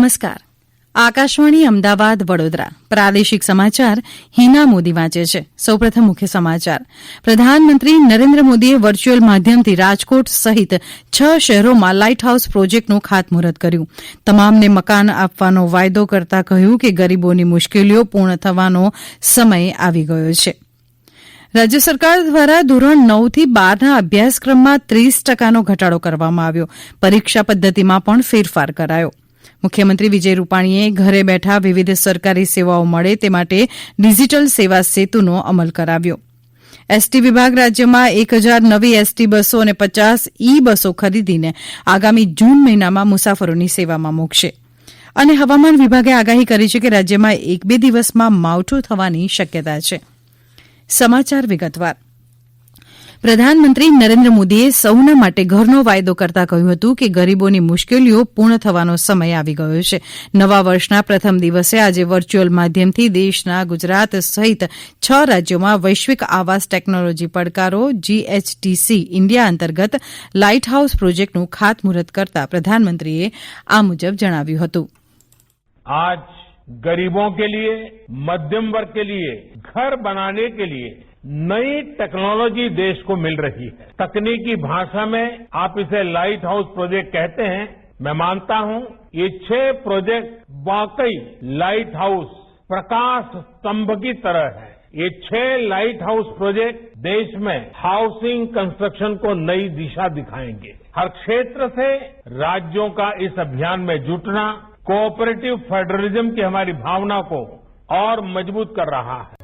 નમસ્કાર. આકાશવાણી અમદાવાદ વડોદરા. પ્રાદેશિક સમાચાર હિના મોદી વાંચે છે. સૌપ્રથમ મુખ્ય સમાચાર. પ્રધાનમંત્રી નરેન્દ્ર મોદીએ વર્ચ્યુઅલ માધ્યમથી રાજકોટ સહિત છ શહેરોમાં લાઇટ હાઉસ પ્રોજેક્ટનું ખાતમુહૂર્ત કર્યું. તમામને મકાન આપવાનો વાયદો કરતા કહ્યું કે ગરીબોની મુશ્કેલીઓ પૂર્ણ થવાનો સમય આવી ગયો છે. રાજ્ય સરકાર દ્વારા ધોરણ નવથી બારના અભ્યાસક્રમમાં ત્રીસ ટકાનો ઘટાડો કરવામાં આવ્યો. પરીક્ષા પદ્ધતિમાં પણ ફેરફાર કરાયો. મુખ્યમંત્રી વિજય રૂપાણીએ ઘરે બેઠા વિવિધ સરકારી સેવાઓ મળે તે માટે ડિજીટલ સેવા સેતુનો અમલ કરાવ્યો. એસટી વિભાગ રાજ્યમાં એક હજાર નવી એસટી બસો અને પચાસ ઈ બસો ખરીદીને આગામી જૂન મહિનામાં મુસાફરોની સેવામાં મૂકશે. અને હવામાન વિભાગે આગાહી કરી છે કે રાજ્યમાં એક બે દિવસમાં માવઠું થવાની શક્યતા છે. સમાચાર વિગતવાર. પ્રધાનમંત્રી નરેન્દ્ર મોદીએ સૌના માટે ઘરનો વાયદો કરતા કહ્યું હતું કે ગરીબોની મુશ્કેલીઓ પૂર્ણ થવાનો સમય આવી ગયો છે નવા વર્ષના પ્રથમ દિવસે આજે વર્ચ્યુઅલ માધ્યમથી દેશના ગુજરાત સહિત છ રાજ્યોમાં વૈશ્વિક આવાસ ટેકનોલોજી પડકારો જીએચટીસી ઇન્ડિયા અંતર્ગત લાઇટ હાઉસ પ્રોજેક્ટનું ખાતમુહૂર્ત કરતા પ્રધાનમંત્રીએ આ મુજબ જણાવ્યું હતું आज गरीबों के लिए मध्यम वर्ग के लिए घर बनाने के लिए नई टेक्नोलॉजी देश को मिल रही है। तकनीकी भाषा में आप इसे लाइट हाउस प्रोजेक्ट कहते हैं। मैं मानता हूँ, ये छह प्रोजेक्ट वाकई लाइट हाउस, प्रकाश स्तंभ की तरह है। ये छह लाइट हाउस प्रोजेक्ट देश में हाउसिंग कंस्ट्रक्शन को नई दिशा दिखाएँगे। हर क्षेत्र से राज्यों का इस अभियान में जुटना, कोऑपरेटिव फेडरलिज्म की हमारी भावना को और मज़बूत कर रहा है।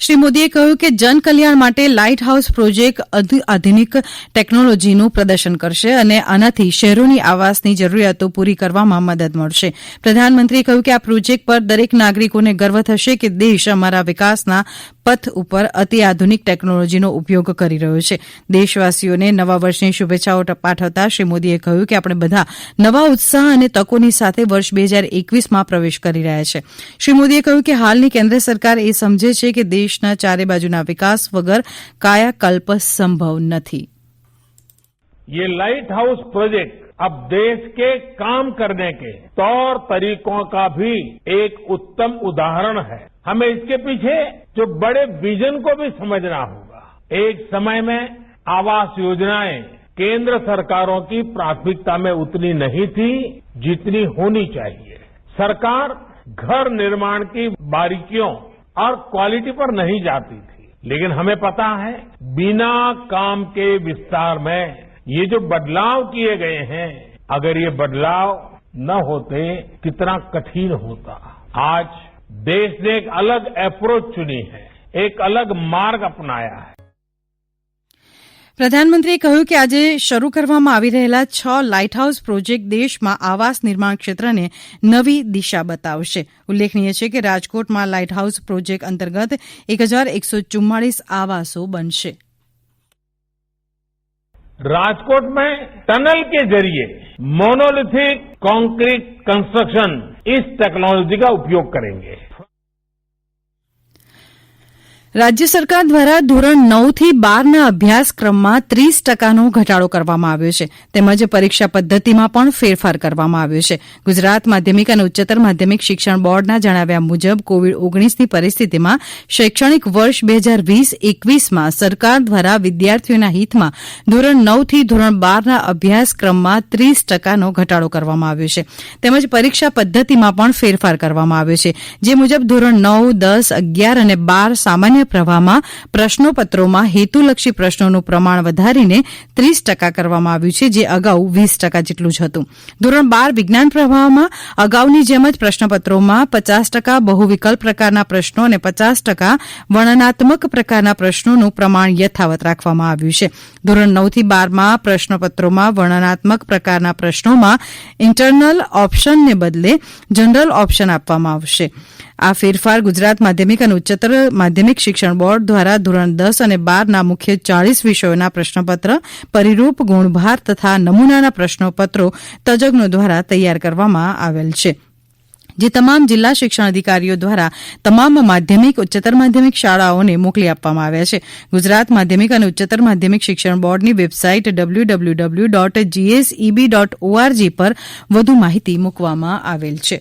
શ્રી મોદીએ કહ્યું કે જનકલ્યાણ માટે લાઇટ હાઉસ પ્રોજેક્ટ આધુનિક ટેકનોલોજીનું પ્રદર્શન કરશે અને આનાથી શહેરોની આવાસની જરૂરિયાતો પૂરી કરવામાં મદદ મળશે. પ્રધાનમંત્રીએ કહ્યું કે આ પ્રોજેક્ટ પર દરેક નાગરિકોને ગર્વ થશે કે દેશ અમારા વિકાસના પથ ઉપર અતિ આધુનિક ટેકનોલોજીનો ઉપયોગ કરી રહ્યો છે. દેશવાસીઓને નવા વર્ષની શુભેચ્છાઓ પાઠવતા શ્રી મોદીએ કહ્યું કે આપણે બધા નવા ઉત્સાહ અને તકોની સાથે વર્ષ બે હજાર એકવીસમાં પ્રવેશ કરી રહ્યા છે. શ્રી મોદીએ કહ્યું કે હાલની કેન્દ્ર સરકાર એ સમજે છે કે દેશના ચારે બાજુના વિકાસ વગર કાયાકલ્પ સંભવ નથી ये लाइट हाउस प्रोजेक्ट अब देश के काम करने के तौर तरीकों का भी एक उत्तम उदाहरण है हमें इसके पीछे जो बड़े विजन को भी समझना होगा एक समय में आवास योजनाएं केंद्र सरकारों की प्राथमिकता में उतनी नहीं थी जितनी होनी चाहिए सरकार घर निर्माण की बारीकियों और क्वालिटी पर नहीं जाती थी। लेकिन हमें पता है, बिना काम के विस्तार में ये जो बदलाव किए गए हैं, अगर ये बदलाव न होते, कितना कठिन होता। आज देश ने एक अलग अप्रोच चुनी है, एक अलग मार्ग अपनाया है। પ્રધાનમંત્રીએ કહ્યું કે આજે શરૂ કરવામાં આવી રહેલા છ લાઇટ હાઉસ પ્રોજેક્ટ દેશમાં આવાસ નિર્માણ ક્ષેત્રને નવી દિશા બતાવશે ઉલ્લેખનીય છે કે રાજકોટમાં લાઇટ હાઉસ પ્રોજેક્ટ અંતર્ગત એક હજાર એકસો ચુમ્માળીસ આવાસો બનશે राजकोट में टनल के जरिए मोनोलिथिक कंक्रीट कंस्ट्रक्शन इस टेक्नोलॉजी का उपयोग करेंगे રાજ્ય સરકાર દ્વારા ધોરણ નવથી બારના અભ્યાસક્રમમાં ત્રીસ ટકાનો ઘટાડો કરવામાં આવ્યો છે. તેમજ પરીક્ષા પદ્ધતિમાં પણ ફેરફાર કરવામાં આવ્યો છે. ગુજરાત માધ્યમિક અને ઉચ્ચતર માધ્યમિક શિક્ષણ બોર્ડના જણાવ્યા મુજબ કોવિડ ઓગણીસની પરિસ્થિતિમાં શૈક્ષણિક વર્ષ બે હજાર વીસ એકવીસમાં સરકાર દ્વારા વિદ્યાર્થીઓના હિતમાં ધોરણ નવથી ધોરણ બારના અભ્યાસક્રમમાં ત્રીસ ટકાનો ઘટાડો કરવામાં આવ્યો છે. તેમજ પરીક્ષા પદ્ધતિમાં પણ ફેરફાર કરવામાં આવ્યો છે. જે મુજબ ધોરણ નવ, દસ, અગિયાર અને બાર સામાન્ય પ્રવાહમાં પ્રશ્નોપત્રોમાં હેતુલક્ષી પ્રશ્નોનું પ્રમાણ વધારીને ત્રીસ ટકા કરવામાં આવ્યું છે, જે અગાઉ વીસ ટકા જેટલું જ હતું. ધોરણ બાર વિજ્ઞાન પ્રવાહમાં અગાઉની જેમ જ પ્રશ્નપત્રોમાં પચાસ ટકા બહુવિકલ્પ પ્રકારના પ્રશ્નો અને પચાસ ટકા વર્ણનાત્મક પ્રકારના પ્રશ્નોનું પ્રમાણ યથાવત રાખવામાં આવ્યું છે. ધોરણ નવથી બારમાં પ્રશ્નપત્રોમાં વર્ણનાત્મક પ્રકારના પ્રશ્નોમાં ઇન્ટરનલ ઓપ્શનને બદલે જનરલ ઓપ્શન આપવામાં આવશે. આ ફેરફાર ગુજરાત માધ્યમિક અને ઉચ્ચતર માધ્યમિક શિક્ષણ બોર્ડ દ્વારા ધોરણ દસ અને બારના મુખ્ય ચાળીસ વિષયોના પ્રશ્નપત્ર, પરિરૂપ, ગુણભાર તથા નમૂનાના પ્રશ્નોપત્રો તજજ્ઞો દ્વારા તૈયાર કરવામાં આવેલ છે. જે તમામ જિલ્લા શિક્ષણ અધિકારીઓ દ્વારા તમામ માધ્યમિક, ઉચ્ચતર માધ્યમિક શાળાઓને મોકલી આપવામાં આવ્યા છે. ગુજરાત માધ્યમિક અને ઉચ્ચતર માધ્યમિક શિક્ષણ બોર્ડની website W W W dot GSEB dot ORG પર વધુ માહિતી મૂકવામાં આવેલ છે.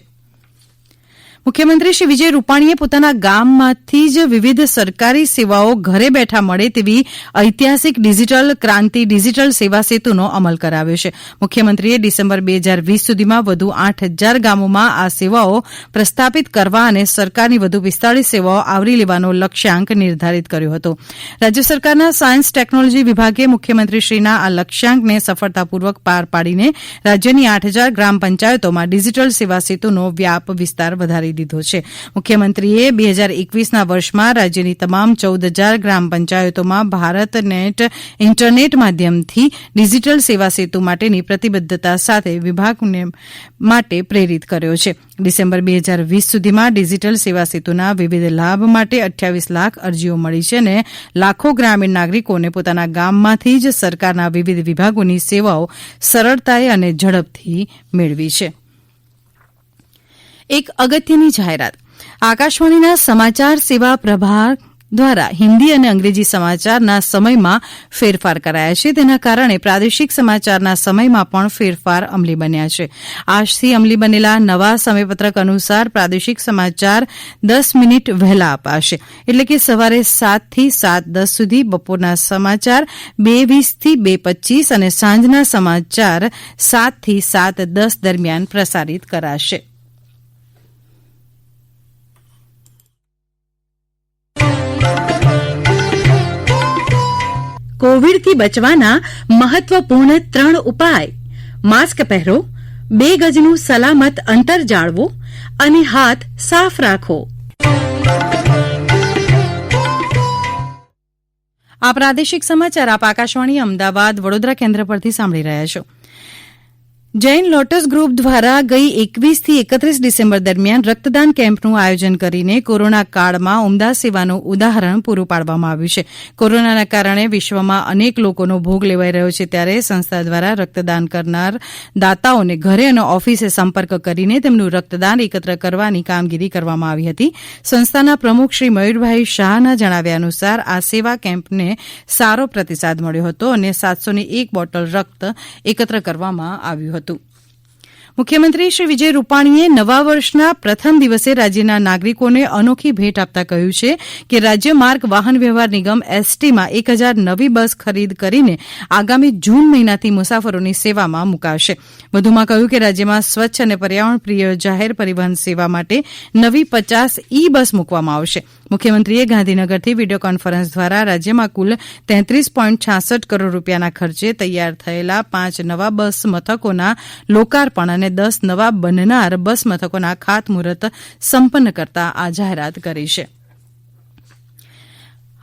મુખ્યમંત્રી શ્રી વિજય રૂપાણીએ પોતાના ગામમાંથી જ વિવિધ સરકારી સેવાઓ ઘરે બેઠા મળે તેવી ઐતિહાસિક ડિજીટલ ક્રાંતિ, ડિજીટલ સેવા સેતુનો અમલ કરાવ્યો છે. મુખ્યમંત્રીએ ડિસેમ્બર બે હજાર વીસ સુધીમાં વધુ આઠ હજાર ગામોમાં આ સેવાઓ પ્રસ્થાપિત કરવા અને સરકારની વધુ પિસ્તાળીસ સેવાઓ આવરી લેવાનો લક્ષ્યાંક નિર્ધારિત કર્યો હતો. રાજ્ય સરકારના સાયન્સ ટેકનોલોજી વિભાગે મુખ્યમંત્રીશ્રીના આ લક્ષ્યાંકને સફળતાપૂર્વક પાર પાડીને રાજ્યની આઠ હજાર ગ્રામ પંચાયતોમાં ડિજીટલ સેવા સેતુનો વ્યાપ વિસ્તાર વધારી દીધો છે. મુખ્યમંત્રીએ બે હજાર એકવીસના વર્ષમાં રાજ્યની તમામ ચૌદ હજાર ગ્રામ પંચાયતોમાં ભારત નેટ ઇન્ટરનેટ માધ્યમથી ડિજીટલ સેવા સેતુ માટેની પ્રતિબદ્ધતા સાથે વિભાગને માટે પ્રેરિત કર્યો છે. ડિસેમ્બર બે હજાર વીસ સુધીમાં ડિજીટલ સેવા સેતુના વિવિધ લાભ માટે અઠ્યાવીસ લાખ અરજીઓ મળી છે અને લાખો ગ્રામીણ નાગરિકોને પોતાના ગામમાંથી જ સરકારના વિવિધ વિભાગોની સેવાઓ સરળતાએ અને ઝડપથી મેળવી છે. એક અગત્યની જાહેરાત. આકાશવાણીના સમાચાર સેવા પ્રભાગ દ્વારા હિન્દી અને અંગ્રેજી સમાચારના સમયમાં ફેરફાર કરાયા છે. તેના કારણે પ્રાદેશિક સમાચારના સમયમાં પણ ફેરફાર અમલી બન્યા છે. આજથી અમલી બનેલા નવા સમયપત્રક અનુસાર પ્રાદેશિક સમાચાર દસ મિનિટ વહેલા અપાશે. એટલે કે સવારે સાતથી સાત દસ સુધી બપોરના સમાચાર બે વીસથી બે પચ્ચીસ અને સાંજના સમાચાર સાતથી સાત દસ દરમિયાન પ્રસારિત કરાશે. કોવિડથી બચવાના મહત્વપૂર્ણ ત્રણ ઉપાય. માસ્ક પહેરો, બે ગજનું સલામત અંતર જાળવો અને હાથ સાફ રાખો. આ પ્રાદેશિક સમાચાર આપ આકાશવાણી અમદાવાદ વડોદરા કેન્દ્ર પરથી સાંભળી રહ્યા છો. જૈન લોટસ ગ્રુપ દ્વારા ગઈ એકવીસથી એકત્રીસ ડિસેમ્બર દરમિયાન રક્તદાન કેમ્પનું આયોજન કરીને કોરોના કાળમાં ઉમદા સેવાનું ઉદાહરણ પૂરું પાડવામાં આવ્યું છે. કોરોનાના કારણે વિશ્વમાં અનેક લોકોનો ભોગ લેવાઈ રહ્યો છે ત્યારે સંસ્થા દ્વારા રક્તદાન કરનાર દાતાઓને ઘરે અને ઓફિસે સંપર્ક કરીને તેમનું રક્તદાન એકત્ર કરવાની કામગીરી કરવામાં આવી હતી. સંસ્થાના પ્રમુખ શ્રી મયુરભાઈ શાહના જણાવ્યા અનુસાર આ સેવા કેમ્પને સારો પ્રતિસાદ મળ્યો હતો અને સાતસોને એક બોટલ રક્ત એકત્ર કરવામાં આવ્યું હતું. tout. મુખ્યમંત્રી શ્રી વિજય રૂપાણીએ નવા વર્ષના પ્રથમ દિવસે રાજ્યના નાગરિકોને અનોખી ભેટ આપતા કહ્યું છે કે રાજ્ય માર્ગ વાહન વ્યવહાર નિગમ એસટીમાં એક હજાર નવી બસ ખરીદ કરીને આગામી જૂન મહિનાથી મુસાફરોની સેવામાં મુકાશે. વધુમાં કહ્યું કે રાજ્યમાં સ્વચ્છ અને પર્યાવરણપ્રિય જાહેર પરિવહન સેવા માટે નવી પચાસ ઈ બસ મૂકવામાં આવશે. મુખ્યમંત્રીએ ગાંધીનગરથી વીડિયો કોન્ફરન્સ દ્વારા રાજ્યમાં કુલ તેત્રીસ પોઈન્ટ છાસઠ કરોડ રૂપિયાના ખર્ચે તૈયાર થયેલા પાંચ નવા બસ મથકોના લોકાર્પણ અને દસ નવા બનનાર બસ મથકોના ખાતમુહૂર્ત સંપન્ન કરતા આ જાહેરાત કરી છે.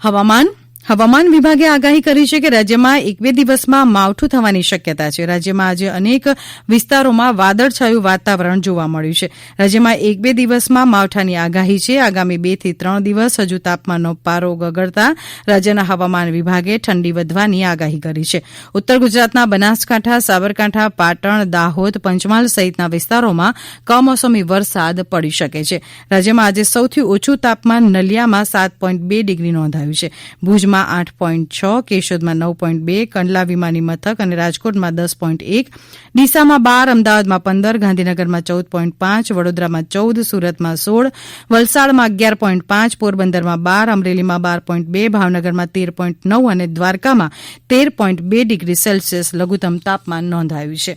હવામાન હવામાન વિભાગે આગાહી કરી છે કે રાજ્યમાં એક બે દિવસમાં માવઠું થવાની શક્યતા છે. રાજ્યમાં આજે અનેક વિસ્તારોમાં વાદળછાયું વાતાવરણ જોવા મળ્યું છે. રાજ્યમાં એક બે દિવસમાં માવઠાની આગાહી છે. આગામી બેથી ત્રણ દિવસ હજુ તાપમાનનો પારો ગગડતા રાજ્યના હવામાન વિભાગે ઠંડી વધવાની આગાહી કરી છે. ઉત્તર ગુજરાતના બનાસકાંઠા, સાબરકાંઠા, પાટણ, દાહોદ, પંચમહાલ સહિતના વિસ્તારોમાં કમોસમી વરસાદ પડી શકે છે. રાજ્યમાં આજે સૌથી ઓછું તાપમાન નલિયામાં સાત પોઈન્ટ બે ડિગ્રી નોંધાયું છે. ભુજમાં ભુજમાં આઠ પોઇન્ટ છ, કેશોદમાં નવ પોઇન્ટ બે, કંડલા વિમાની મથક અને રાજકોટમાં દસ પોઇન્ટ એક, ડીસામાં બાર, અમદાવાદમાં પંદર, ગાંધીનગરમાં ચૌદ પોઇન્ટ પાંચ, વડોદરામાં ચૌદ, સુરતમાં સોળ, વલસાડમાં અગિયાર પોઇન્ટ પાંચ, પોરબંદરમાં બાર, અમરેલીમાં બાર પોઇન્ટ બે, ભાવનગરમાં તેર પોઇન્ટ નવ અને દ્વારકામાં તેર પોઇન્ટ બે ડિગ્રી સેલ્સિયસ લઘુત્તમ તાપમાન નોંધાયું છે.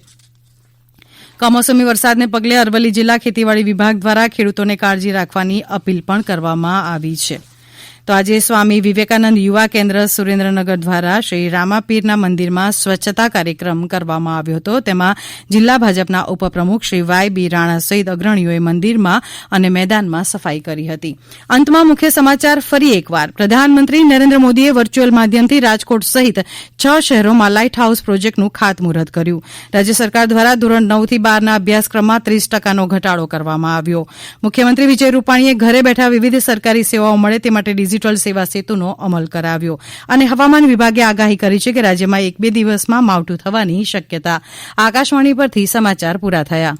કમોસમી વરસાદને પગલે અરવલ્લી જિલ્લા ખેતીવાડી વિભાગ દ્વારા ખેડૂતોને કાળજી રાખવાની અપીલ પણ કરવામાં આવી છે. તો આજે સ્વામી વિવેકાનંદ યુવા કેન્દ્ર સુરેન્દ્રનગર દ્વારા શ્રી રામાપીરના મંદિરમાં સ્વચ્છતા કાર્યક્રમ કરવામાં આવ્યો હતો. તેમાં જિલ્લા ભાજપના ઉપપ્રમુખ શ્રી વાય બી રાણા સહિત અગ્રણીઓએ મંદિરમાં અને મેદાનમાં સફાઈ કરી હતી. અંતમાં મુખ્ય સમાચાર ફરી એકવાર. પ્રધાનમંત્રી નરેન્દ્ર મોદીએ વર્ચ્યુઅલ માધ્યમથી રાજકોટ સહિત છ શહેરોમાં લાઇટ હાઉસ પ્રોજેક્ટનું ખાતમુહૂર્ત કર્યું. રાજ્ય સરકાર દ્વારા ધોરણ નવથી બારના અભ્યાસક્રમમાં ત્રીસ ટકાનો ઘટાડો કરવામાં આવ્યો. મુખ્યમંત્રી વિજય રૂપાણીએ ઘરે બેઠા વિવિધ સરકારી સેવાઓ મળે તે માટે ડિજીટલ સેવા સેતુનો અમલ કરાવ્યો. અને હવામાન વિભાગે આગાહી કરી છે કે રાજ્યમાં એક બે દિવસમાં માવઠું થવાની શક્યતા. આકાશવાણી પરથી સમાચાર પૂરા થયા.